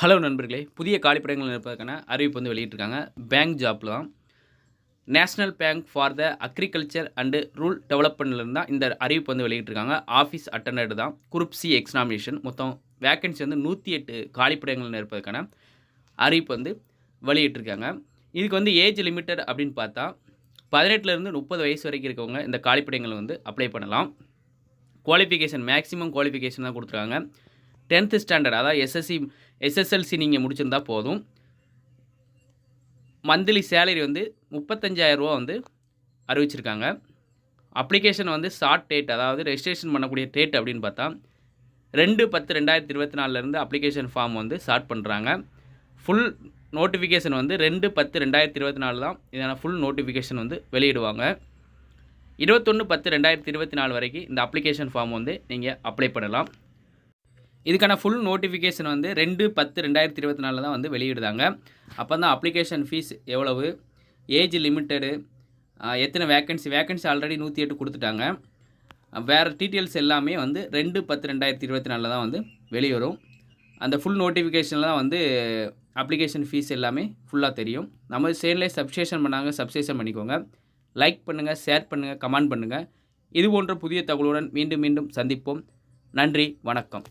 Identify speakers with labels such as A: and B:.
A: Hello நண்பர்களே புதிய காலிப்படங்கள் நிற்பதற்கான அறிவிப்பு வந்து வெளியிட்டிருக்காங்க. பேங்க் ஜாப்பில் தான். National bank for the agriculture and rural டெவலப்மெண்ட்லேருந்து தான் இந்த அறிவிப்பு வந்து வெளியிட்டிருக்காங்க. ஆஃபீஸ் அட்டண்டட் தான். Group C examination. மொத்தம் வேக்கன்சி வந்து நூற்றி எட்டு காலிப்படங்கள் நிற்பதற்கான அறிவிப்பு வந்து வெளியிட்டிருக்காங்க. இதுக்கு வந்து ஏஜ் லிமிட்டட் அப்படின்னு பார்த்தா பதினெட்டுலேருந்து முப்பது வயசு வரைக்கும் இருக்கவங்க இந்த காலிப்படங்களை வந்து அப்ளை பண்ணலாம். குவாலிஃபிகேஷன் மேக்ஸிமம் குவாலிஃபிகேஷன் தான் கொடுத்துருக்காங்க. டென்த்து ஸ்டாண்டர்ட் அதாவது எஸ்எஸ்சி எஸ்எஸ்எல்சி நீங்கள் முடிச்சிருந்தா போதும். மந்த்லி சேலரி வந்து முப்பத்தஞ்சாயிரரூவா வந்து அறிவிச்சிருக்காங்க. அப்ளிகேஷன் வந்து ஷார்ட் டேட் அதாவது ரெஜிஸ்ட்ரேஷன் பண்ணக்கூடிய டேட் அப்படின்னு பார்த்தா ரெண்டு பத்து ரெண்டாயிரத்தி இருபத்தி நாலுலேருந்து அப்ளிகேஷன் ஃபார்ம் வந்து ஸ்டார்ட் பண்ணுறாங்க ஃபுல் நோட்டிஃபிகேஷன் வந்து ரெண்டு பத்து ரெண்டாயிரத்தி இருபத்தி நாலு தான் இதான ஃபுல் நோட்டிஃபிகேஷன் வந்து வெளியிடுவாங்க. இருபத்தொன்று பத்து ரெண்டாயிரத்தி இருபத்தி நாலு வரைக்கும் இந்த அப்ளிகேஷன் ஃபார்ம் வந்து நீங்கள் அப்ளை பண்ணலாம். இதுக்கான ஃபுல் நோட்டிஃபிகேஷன் வந்து ரெண்டு பத்து ரெண்டாயிரத்தி இருபத்தி நாலில் தான் வந்து வெளியிடுதாங்க. அப்போ தான் அப்ளிகேஷன் ஃபீஸ் எவ்வளவு ஏஜ் லிமிட்டடு எத்தனை வேக்கன்சி வேக்கன்சி ஆல்ரெடி நூற்றி எட்டு கொடுத்துட்டாங்க. வேறு டீட்டெயில்ஸ் எல்லாமே வந்து ரெண்டு பத்து ரெண்டாயிரத்தி இருபத்தி நாலில் தான் வந்து வெளிவரும். அந்த ஃபுல் நோட்டிஃபிகேஷனில் தான் வந்து அப்ளிகேஷன் ஃபீஸ் எல்லாமே ஃபுல்லாக தெரியும். நம்ம சேனலே சப்ஸ்கிரேஷன் பண்ணாங்க சப்ஸ்கிரேஷன் பண்ணிக்கோங்க. லைக் பண்ணுங்கள் ஷேர் பண்ணுங்கள் கமெண்ட் பண்ணுங்கள் இது போன்ற புதிய தகவலுடன் மீண்டும் மீண்டும் சந்திப்போம். நன்றி வணக்கம்.